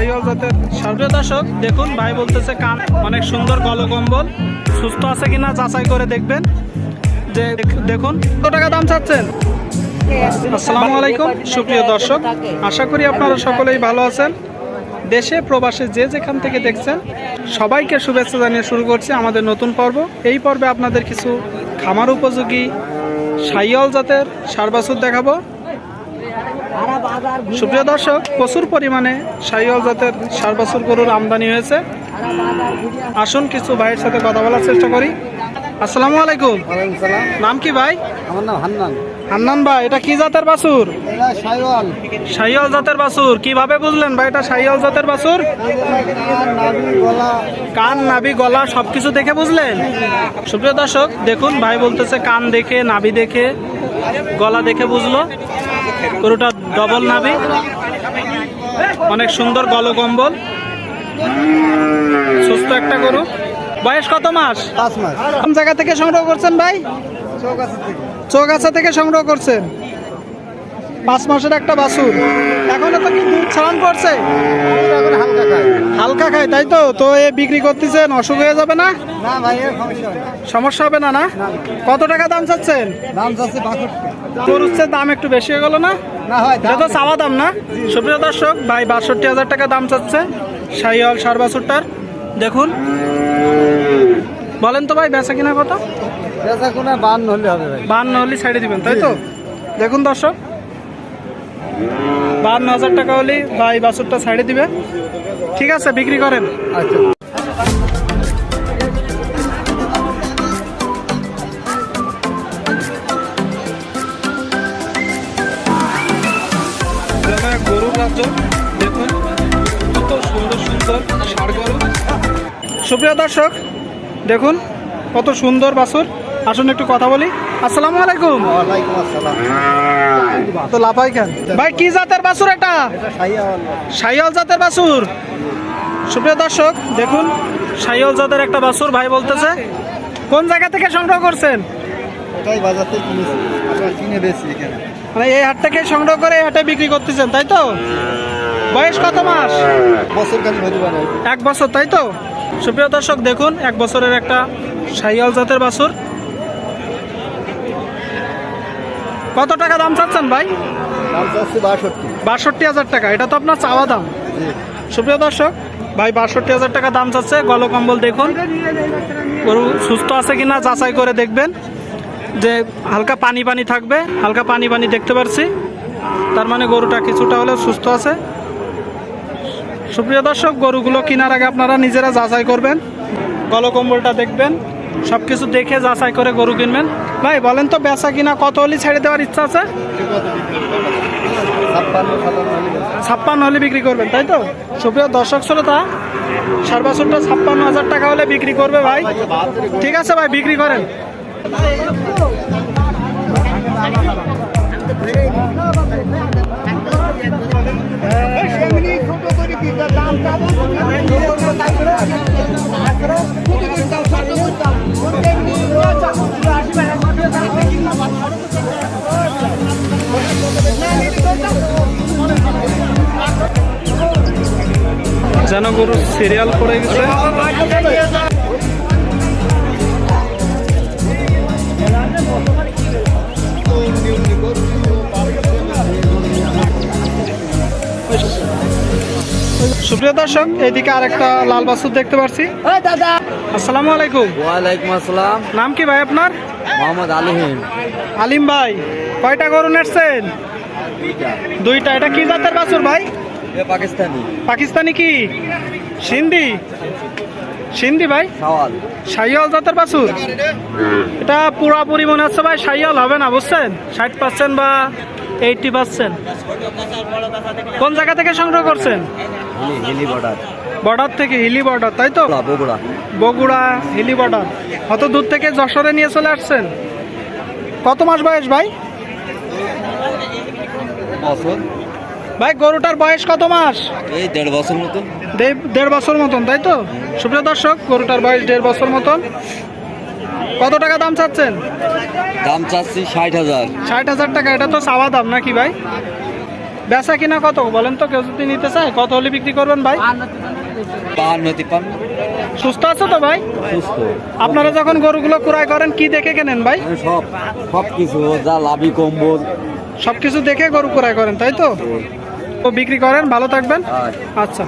সারপ্রিয় দর্শক, দেখুন, ভাই বলতেছে কান অনেক সুন্দর গলকম্বল সুস্থ আছে কিনা যাচাই করে দেখবেন। যে দেখুন, কত টাকা দাম চাচ্ছেন? আসসালামু আলাইকুম, সুপ্রিয় দর্শক। আশা করি আপনারা সকলেই ভালো আছেন। দেশে, প্রবাসে যে যেখান থেকে দেখছেন, সবাইকে শুভেচ্ছা জানিয়ে শুরু করছি আমাদের নতুন পর্ব। এই পর্বে আপনাদের কিছু খামার উপযোগী সাইয়াল জাতের সারবাছুর দেখাবো। সুপ্রিয় দর্শক প্রচুর পরিমাণে সাইয়াল জাতের সার বছর গরুর আমদানি হয়েছে। আসুন কিছু ভাইয়ের সাথে কথা বলার চেষ্টা করি। আসসালামু আলাইকুম। সালাম। নাম কি ভাই? আমার নাম হান্নান। হান্নান ভাই এটা কি জাতের বাছুর? সাইওয়াল সাইয়াল জাতের বাছুর। কীভাবে বুঝলেন ভাই এটা সাইয়াল জাতের বাছুর? নাবি গলা কান নাভি গলা সবকিছু দেখে বুঝলেন? সুপ্রিয় দর্শক দেখুন ভাই বলতেছে কান দেখে নাভি দেখে গলা দেখে বুঝলো। গরুটা ডবল নাভি। অনেক সুন্দর গলকম্বল সুস্থ একটা গরু। বয়স কত মাস? পাঁচ মাস। কোন জায়গা থেকে সংগ্রহ করছেন ভাই? চৌগাছা থেকে। সংগ্রহ করছেন? পাঁচ মাসের একটা বাছুর। এখনও তো কি দুধ ছাড়ান পড়ছে এখন হালকা খায়। তাই তো? তো এ বিক্রি করতেছেন অসুখ হয়ে যাবে না? সমস্যা হবে না না? কত টাকা দাম চাচ্ছেন? দাম যাচ্ছে গরুর দাম একটু বেশি হয়ে গেল না? এটা তো চাওয়া দাম না? সুপ্রিয় দর্শক ভাই বাষট্টি হাজার টাকা দাম চাচ্ছে সাইহল সার বাছুরটার। দেখুন। বলেন তো ভাই বেচা কিনা কত? বেচা কোনো বান হলে হবে ভাই। বান্ন হলে ছেড়ে দিবেন তাই তো? দেখুন দর্শক। বান্ন হাজার টাকা হলে ভাই বাছুরটা ছাড়ে দিবে। ঠিক আছে বিক্রি করেন। আচ্ছা। গরুর রাজ্য দেখুন কত সুন্দর সুন্দর ষাড় গরু সুপ্রিয় দর্শক দেখুন কত সুন্দর বাছুর আসুন একটু কথা বলি। আসসালামু আলাইকুম। তো লাফাই খান ভাই কি জাতের বাছুর এটা? সাইয়াল জাতের বাছুর সুপ্রিয় দর্শক দেখুন সাইয়াল জাতের একটা বাছুর ভাই বলতেছে। কোন জায়গা থেকে সংগ্রহ করছেন? এটাই বাজার থেকে কিনেছি। আমরা কিনে বেশি এখানে। মানে এই হাট থেকে সংগ্রহ করে এই হাটে বিক্রি করতেছেন তাই তো? বয়স কত মাস? বছর খালি হতে পারে। এক বছর তাই তো? সুপ্রিয় দর্শক দেখুন এক বছরের একটা সাইয়াল জাতের বাছুর। কত টাকা দাম চাচ্ছেন ভাই? দাম যাচ্ছে বাষট্টি। বাষট্টি হাজার টাকা এটা তো আপনার চাওয়া দাম। সুপ্রিয় দর্শক ভাই বাষট্টি হাজার টাকা দাম চাচ্ছে গলকম্বল দেখুন। গরু সুস্থ আছে কিনা যাচাই করে দেখবেন। যে হালকা পানি পানি থাকবে, হালকা পানি পানি দেখতে পারছি। তার মানে গরুটা কিছুটা হলেও সুস্থ আছে। সুপ্রিয় দর্শক, গরুগুলো কেনার আগে আপনারা নিজেরা যাচাই করবেন। গলকম্বলটা দেখবেন। সব কিছু দেখে যাচাই করে গরু কিনবেন। ভাই, বলেন তো বেচা কিনা কত হলে ছেড়ে দেওয়ার ইচ্ছা আছে? ছাপ্পান্ন হলে বিক্রি করবেন, তাই তো? সুপ্রিয় দর্শক শ্রোতা সার বছরটা ছাপ্পান্ন হাজার টাকা হলে বিক্রি করবে ভাই। ঠিক আছে ভাই, বিক্রি করেন। যেন গরু সিরিয়াল পড়ে গেছে। সুপ্রিয় দর্শক এইদিকে আরেকটা লাল বাছুর দেখতে পাচ্ছি আসসালামু আলাইকুম। ওয়ালাইকুম আসসালাম। নাম কি ভাই আপনার? মোহাম্মদ আলিহিম আলিম ভাই কয়টা গরু নেটছেন দুইটা। এটা কি জাতের বাছুর ভাই? পাকিস্তানি। পাকিস্তানি কি? সিন্ধি? সিন্ধি ভাই? সওয়াল। সাইয়াল জাতের বাছুর? এটা পুরাপুরি মনে হচ্ছে ভাই সাইয়াল হবে না বুঝছেন? ষাট পার্সেন্ট বা এইটটি পার্সেন্ট। কোন জায়গা থেকে সংগ্রহ করছেন? হিলি বর্ডার বর্ডার থেকে হিলি বর্ডার তাই তো? বগুড়া বগুড়া। হিলি বর্ডার কত দূর থেকে যশোরে নিয়ে চলে আসছেন? কত মাস বয়স ভাই? ভাই গরুটার বয়স কত মাস? এই দেড় বছর মতো দেড়- দেড় বছর মতন তাই তো? সুপ্রিয় দর্শক গরুটার বয়স দেড় বছর মতন। কত টাকা দাম চাচ্ছেন? দাম চাচ্ছি ষাট হাজার। ষাট হাজার টাকা এটা তো চাওয়া দাম নাকি ভাই? বেচা কিনা কত? বলেন তো কেউ যদি নিতে চায় কত হলে বিক্রি করবেন ভাই? বাহান্ন তিপ্পান্ন। সুস্থ আছে তো ভাই? সুস্থ। আপনারা যখন গরুগুলো ক্রয় করেন কি দেখে কেনেন ভাই? সব সব কিছু যা লাভি কম্বল। সব কিছু দেখে গরু ক্রয় করেন তাই তো? তো বিক্রি করেন ভালো থাকবেন। আচ্ছা।